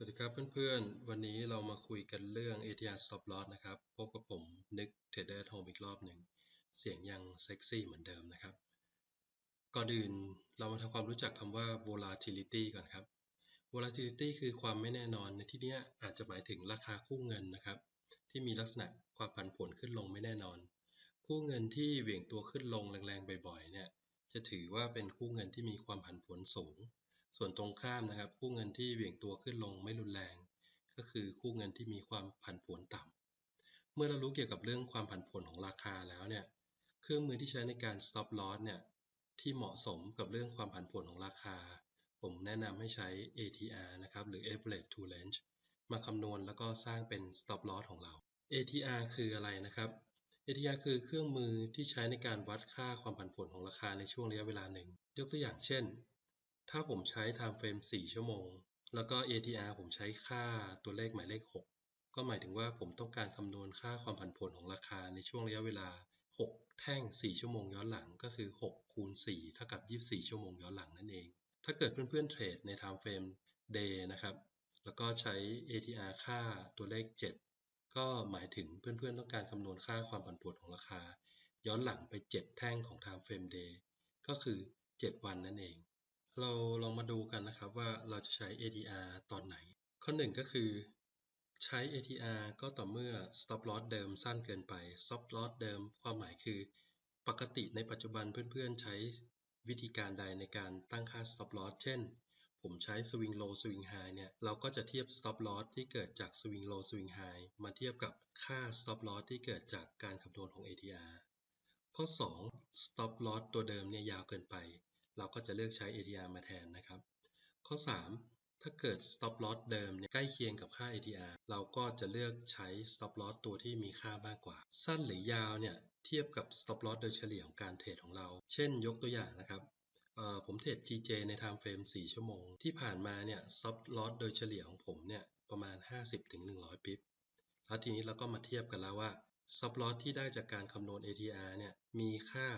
สวัสดีครับเพื่อนๆ วันนี้เรามาคุยกันเรื่อง ATR Stop Loss นะครับ พบกับผมนึกเทรดเดอร์โฮมอีกรอบหนึ่ง เสียงยังเซ็กซี่เหมือนเดิมนะครับ ก่อนอื่นเรามาทำความรู้จักคำว่า volatility ก่อนครับ volatility คือความไม่แน่นอนในที่นี้อาจจะหมายถึงราคาคู่เงินนะครับ ที่มีลักษณะความผันผวนขึ้นลงไม่แน่นอน คู่เงินที่เหวี่ยงตัวขึ้นลงแรงๆบ่อยๆเนี่ยจะถือว่าเป็นคู่เงินที่มีความผันผวนสูง ส่วนตรงข้ามนะครับ คู่เงินที่เหวี่ยงตัวขึ้นลงไม่รุนแรง ก็คือคู่เงินที่มีความผันผวนต่ำเมื่อเรารู้เกี่ยวกับเรื่องความผันผวนของราคาแล้วเนี่ยเครื่องมือที่ใช้ในการ stop loss เนี่ยที่เหมาะสมกับเรื่องความผันผวนของราคา ผมแนะนำให้ใช้ ATR นะครับหรือ average to range มาคำนวณแล้วก็สร้างเป็น stop loss ของเรา ATR คืออะไรนะครับ ATR คือเครื่องมือที่ใช้ในการวัดค่าความผันผวนของราคาในช่วงระยะเวลาหนึ่ง ยกตัวอย่างเช่น ถ้าผมใช้ time frame 4 ชั่วโมง แล้วก็ ATR ผมใช้ค่าตัวเลขหมายเลข 6 ก็หมายถึงว่าผมต้องการคำนวณค่าความผันผวนของราคาในช่วงระยะเวลา 6 แท่ง 4 ชั่วโมงย้อนหลังก็คือ 6 คูณ 4 เท่ากับ 24 ชั่วโมงย้อนหลังนั่นเอง ถ้าเกิดเพื่อนๆเทรดใน time frame day นะครับ แล้วก็ใช้ ATR ค่าตัวเลข 7 ก็หมายถึงเพื่อนๆต้องการคำนวณค่าความผันผวนของราคา ย้อนหลังไป 7 แท่งของ time frame day ก็คือ 7 วันนั่นเอง เราลองมาดูกันนะครับว่าเราจะใช้ ATR ตอนไหน ข้อหนึ่งก็คือ ใช้ ATR ก็ต่อเมื่อ stop loss เดิมสั้นเกินไป stop loss เดิมความหมายคือ ปกติในปัจจุบันเพื่อนๆใช้วิธีการใดในการตั้งค่า stop loss เช่น ผมใช้ swing low swing high เนี่ย เราก็จะเทียบ stop loss ที่เกิดจาก swing low swing high มาเทียบกับค่า stop loss ที่เกิดจากการคำนวณของ ATR ข้อ 2 stop loss ตัวเดิมเนี่ยยาวเกินไป เราก็จะเลือกใช้ ATR มาแทนนะครับ ข้อ 3 ถ้าเกิด stop loss เดิมใกล้เคียงกับค่า ATR เราก็จะเลือกใช้ stop loss ตัวที่มีค่ามากกว่า สั้นหรือยาวเนี่ยเทียบกับ stop loss โดยเฉลี่ยของการเทรดของเรา เช่นยกตัวอย่างนะครับผมเทรด GJ ใน time frame 4 ชั่วโมง ที่ผ่านมาเนี่ย stop loss โดยเฉลี่ยของผมเนี่ยประมาณ 50-100 ปิบแล้วทีนี้เราก็มาเทียบกันแล้วว่า stop loss ที่ได้จากการคำนวณ ATR เนี่ยมีค่า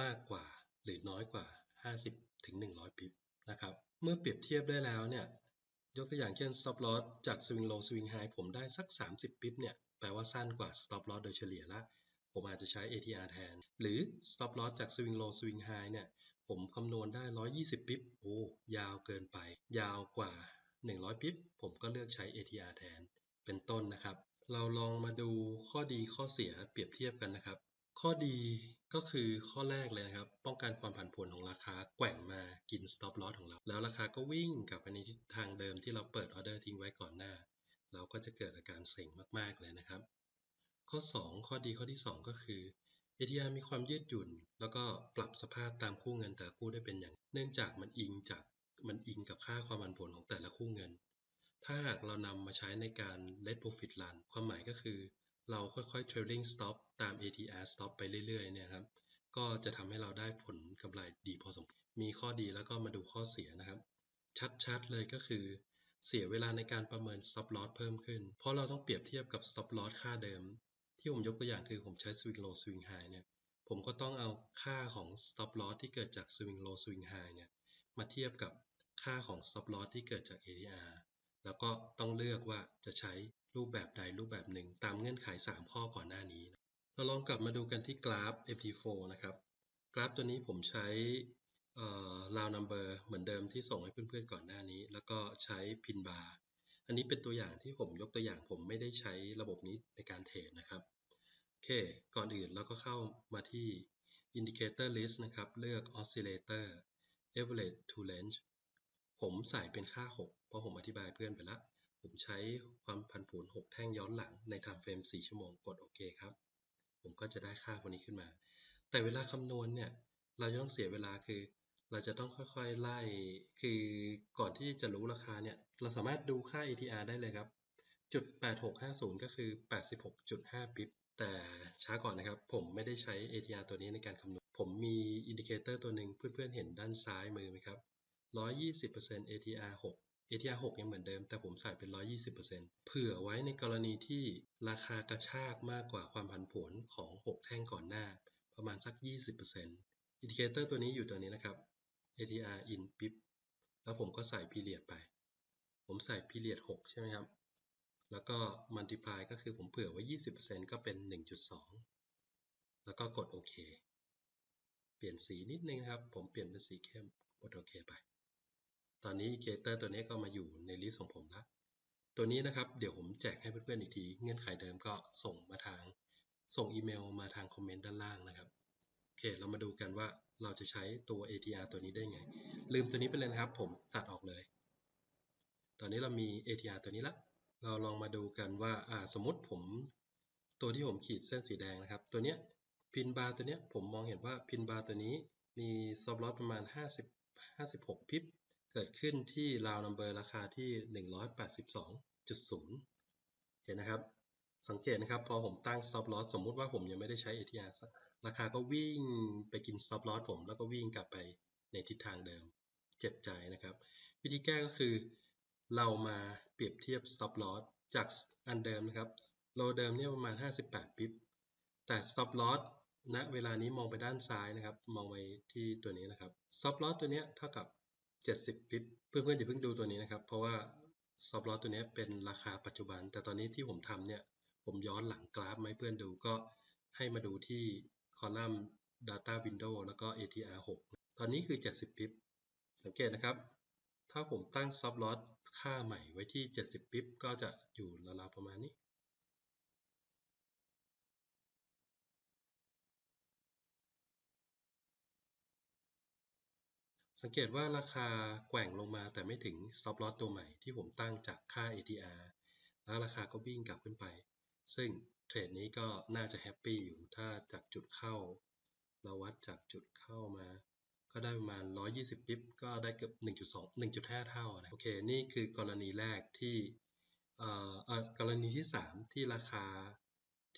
มากกว่าหรือน้อยกว่า 50 ถึง 100ปิบนะครับ เมื่อเปรียบเทียบได้แล้วเนี่ย ยกตัวอย่างเช่น stop loss จาก swing low swing high ผมได้สัก 30ปิบเนี่ย แปลว่าสั้นกว่า stop loss โดยเฉลี่ยละ ผมอาจจะใช้ ATR แทน หรือ stop loss จาก swing low swing high เนี่ย ผมคำนวณได้ 120ปิบโอ้ ยาวเกินไป ยาวกว่า 100ปิบผมก็เลือกใช้ ATR แทน เป็นต้นนะครับ เราลองมาดูข้อดีข้อเสียเปรียบเทียบกันนะครับ ข้อดี ก็คือข้อแรกเลยนะครับ ป้องกันความผันผวนของราคาแกว่งมากิน stop loss ของเรา แล้วราคาก็วิ่งกลับไปในทิศทางเดิมที่เราเปิดออเดอร์ทิ้งไว้ก่อนหน้า เราก็จะเกิดอาการเซ็งมากๆเลยนะครับ ข้อ 2 ข้อดีข้อที่ 2 ก็คือ ATR มีความยืดหยุ่น แล้วก็ปรับสภาพตามคู่เงินแต่คู่ได้เป็นอย่าง เนื่องจากมันอิงจากมันอิงกับค่าความผันผวนของแต่ละคู่เงิน ถ้าหากเรานำมาใช้ในการ let profit run ความหมายก็คือ เราค่อยๆ trailing stop ตาม ATR stop ไปเรื่อยๆเนี่ยครับก็จะทำให้เราได้ผลกำไรดีพอสมควรมีข้อดีแล้วก็มาดูข้อเสียนะครับ ชัดๆเลยก็คือเสียเวลาในการประเมิน stop loss เพิ่มขึ้น เพราะเราต้องเปรียบเทียบกับ stop loss ค่าเดิม ที่ผมยกตัวอย่างคือผมใช้ swing low swing high เนี่ยผมก็ต้องเอาค่าของ stop loss ที่เกิดจาก swing low swing high เนี่ยมาเทียบกับค่าของ stop loss ที่เกิดจาก ATR แล้วก็ต้องเลือกว่าจะใช้ รูปแบบใดรูปแบบหนึ่ง ตามเงื่อนไข 3 ข้อก่อนหน้านี้ เราลองกลับมาดูกันที่กราฟ MT4 นะครับ กราฟตัวนี้ผมใช้ round number เหมือนเดิมที่ส่งให้เพื่อนๆก่อนหน้านี้ แล้วก็ใช้พินบาร์อันนี้เป็นตัวอย่างที่ผมยกตัวอย่างผมไม่ได้ใช้ระบบนี้ในการเทรดนะครับโอเค ก่อนอื่นเราก็เข้ามาที่ indicator list นะครับ เลือก oscillator average to range ผมใส่เป็นค่า 6 เพราะผมอธิบายเพื่อนไปแล้ว ผมใช้ความผันผวน 6 แท่งย้อนหลังใน time frame 4 ชั่วโมง กดโอเคครับ ผมก็จะได้ค่าพวกนี้ขึ้นมา แต่เวลาคำนวณเนี่ย เราจะต้องเสียเวลาคือ เราจะต้องค่อยๆไล่ คือก่อนที่จะรู้ราคาเนี่ย เราสามารถดูค่า ATR ได้เลยครับ จุด 8650 ก็คือ 86.5 ปิบแต่ช้าก่อนนะครับ ผมไม่ได้ใช้ ATR ตัวนี้ในการคำนวณ ผมมีอินดิเคเตอร์ตัวหนึ่งเพื่อนๆเห็นด้านซ้ายมือไหมครับ120% ATR 6 ATR 6ยังเหมือนเดิม แต่ผมใส่เป็น 120%เผื่อไว้ในกรณีที่ราคากระชากมากกว่าความผันผวนของ 6 แท่งก่อนหน้า ประมาณสัก 20%อินดิเคเตอร์ตัวนี้อยู่ตัวนี้นะครับ ATR in pip แล้วผมก็ใส่ period ไป ผมใส่ period 6 ใช่ไหมครับ แล้วก็ multiply ก็คือผมเผื่อไว้ 20%ก็เป็น 1.2 แล้วก็กดโอเค เปลี่ยนสีนิดนึงครับ ผมเปลี่ยนเป็นสีเข้ม กดโอเคไป ตอนนี้ Creator ตัวนี้ก็มาอยู่ในลิสต์ของผมแล้วตัวนี้นะครับเดี๋ยวผมแจกให้เพื่อนๆอีกที เงื่อนไขเดิมก็ส่งมาทาง ส่งอีเมลมาทางคอมเมนต์ด้านล่างนะครับโอเคเรามาดูกันว่าเราจะใช้ตัว ATR ตัวนี้ได้ไง ลืมตัวนี้ไปเลยนะครับ ผมตัดออกเลย ตอนนี้เรามี ATR ตัวนี้ละ เราลองมาดูกันว่าอ่าสมมติผมตัวที่ผมขีดเส้นสีแดงนะครับ ตัวเนี้ยพินบาร์ตัวเนี้ยผมมองเห็นว่าพินบาร์ตัวนี้มีซอฟต์ลอสประมาณ 50 56 พิบ เกิดขึ้นที่ราวนัมเบอร์ราคาที่ 182.0 เห็นนะครับ สังเกตนะครับพอผมตั้ง stop loss สมมุติว่าผมยังไม่ได้ใช้ ATR ราคาก็วิ่งไปกิน stop loss ผม แล้วก็วิ่งกลับไปในทิศทางเดิม เจ็บใจนะครับ วิธีแก้ก็คือเรามาเปรียบเทียบ stop loss จากอันเดิมนะครับโลเดิมเนี่ยประมาณ 58 ปิ๊บ แต่ stop loss ณเวลานี้มองไปด้านซ้ายนะครับ มองไปที่ตัวนี้นะครับ stop loss ตัวนี้เท่ากับ 70ปิบเพื่อนๆอย่าเพิ่งดูตัวนี้นะครับ เพราะว่า stop loss ตัวนี้เป็นราคาปัจจุบัน แต่ตอนนี้ที่ผมทำเนี่ยผมย้อนหลังกราฟมาให้เพื่อนดูก็ให้มาดูที่คอลัมน์ data window แล้วก็ ATR 6 ตอนนี้คือ 70ปิบสังเกตนะครับ ถ้าผมตั้ง stop loss ค่าใหม่ไว้ที่ 70ปิบก็จะอยู่ราวๆประมาณนี้ สังเกตว่าราคาแกว่งลงมาแต่ไม่ถึง stop loss ตัวใหม่ที่ผมตั้งจากค่า ATR แล้วราคาก็วิ่งกลับขึ้นไป ซึ่งเทรดนี้ก็น่าจะแฮปปี้อยู่ถ้าจากจุดเข้า เราวัดจากจุดเข้ามา ก็ได้ประมาณ 120ปิบก็ได้เกือบ 1.2 1.5 เท่านะโอเค นี่คือกรณีแรกที่เอ่อเอ่อกรณีที่ 3 ที่ราคา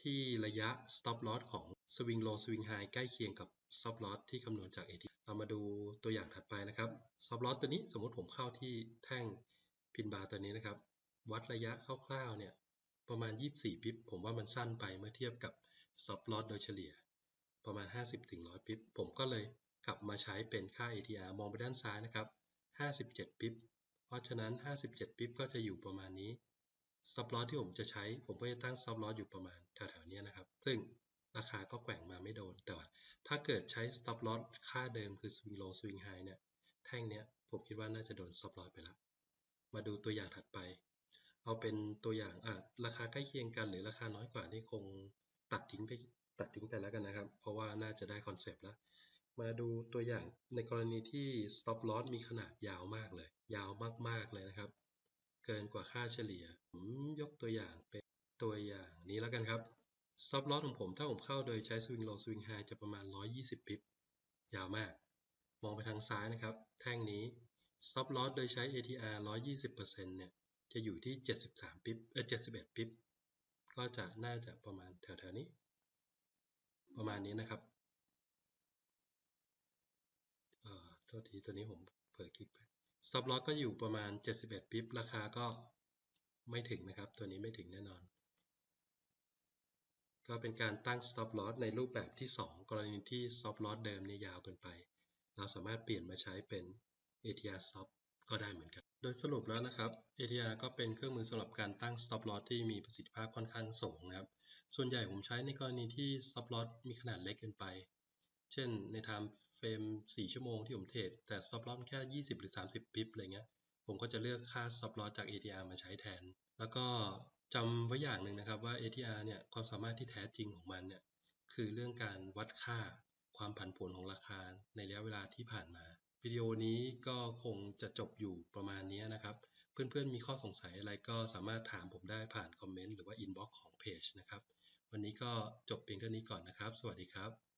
ที่ระยะ stop loss ของ swing low swing high ใกล้เคียงกับ stop loss ที่คำนวณจาก ATR เรามาดูตัวอย่างถัดไปนะครับ stop loss ตัวนี้สมมติผมเข้าที่แท่งพินบาร์ตัวนี้นะครับ วัดระยะคร่าวๆเนี่ยประมาณ 24ปิบผมว่ามันสั้นไปเมื่อเทียบกับ stop loss โดยเฉลี่ย ประมาณ 50-100ปิบผมก็เลยกลับมาใช้เป็นค่า ATR มองไปด้านซ้ายนะครับ 57ปิบเพราะฉะนั้น 57ปิบก็จะอยู่ประมาณนี้ stop loss ที่ผมจะใช้ผมก็จะตั้ง stop loss อยู่ประมาณแถวๆนี้นะครับ ซึ่งราคาก็แกว่งมาไม่โดนแต่ ถ้าเกิดใช้ stop loss ค่าเดิมคือ swing low swing high เนี่ย แท่งเนี้ยผมคิดว่าน่าจะโดน stop loss ไปแล้วมาดูตัวอย่างถัดไป เอาเป็นตัวอย่างอะราคาใกล้เคียงกันหรือราคาน้อยกว่านี่คงตัดทิ้งไปตัดทิ้งไปแล้วกันนะครับ เพราะว่าน่าจะได้คอนเซปต์แล้ว มาดูตัวอย่างในกรณีที่ stop loss มีขนาดยาวมากเลย ยาวมากๆเลยนะครับ เกินกว่าค่าเฉลี่ย ผมยกตัวอย่างเป็นตัวอย่างนี้แล้วกันครับ stop loss ของผมถ้าผมเข้าโดยใช้ swing low swing high จะประมาณ 120ปิบยาวมาก มองไปทางซ้ายนะครับ แท่งนี้ stop loss โดยใช้ ATR 120%เนี่ยจะอยู่ที่ 73ปิบเออ71ปิบก็จะน่าจะประมาณแถวๆนี้ ประมาณนี้นะครับเอ่อโทษทีตัวนี้ผมเผลอคลิกไป stop loss ก็อยู่ประมาณ 71ปิบราคาก็ไม่ถึงนะครับ ตัวนี้ไม่ถึงแน่นอน ก็เป็นการตั้ง stop loss ในรูปแบบที่ 2 กรณีที่ stop loss เดิมเนี่ยยาวเกินไป เราสามารถเปลี่ยนมาใช้เป็น ATR stop ก็ได้เหมือนกัน โดยสรุปแล้วนะครับ ATR ก็เป็นเครื่องมือสำหรับการตั้ง stop loss ที่มีประสิทธิภาพค่อนข้างสูงนะครับ ส่วนใหญ่ผมใช้ในกรณีที่ stop loss มีขนาดเล็กเกินไป เช่นใน time frame 4 ชั่วโมงที่ผมเทรดแต่ stop loss แค่ 20 หรือ 30ปิบอะไรเงี้ย ผมก็จะเลือกค่า stop loss จาก ATR มาใช้แทน แล้วก็ จำไว้อย่างหนึ่งนะครับว่า ATR เนี่ยความสามารถที่แท้จริงของมันเนี่ยคือเรื่องการวัดค่าความผันผวนของราคาในระยะเวลาที่ผ่านมาวิดีโอนี้ก็คงจะจบอยู่ประมาณนี้นะครับ เพื่อนๆมีข้อสงสัยอะไรก็สามารถถามผมได้ผ่านคอมเมนต์หรือว่าอินบ็อกซ์ของเพจนะครับ วันนี้ก็จบเพียงเท่านี้ก่อนนะครับ สวัสดีครับ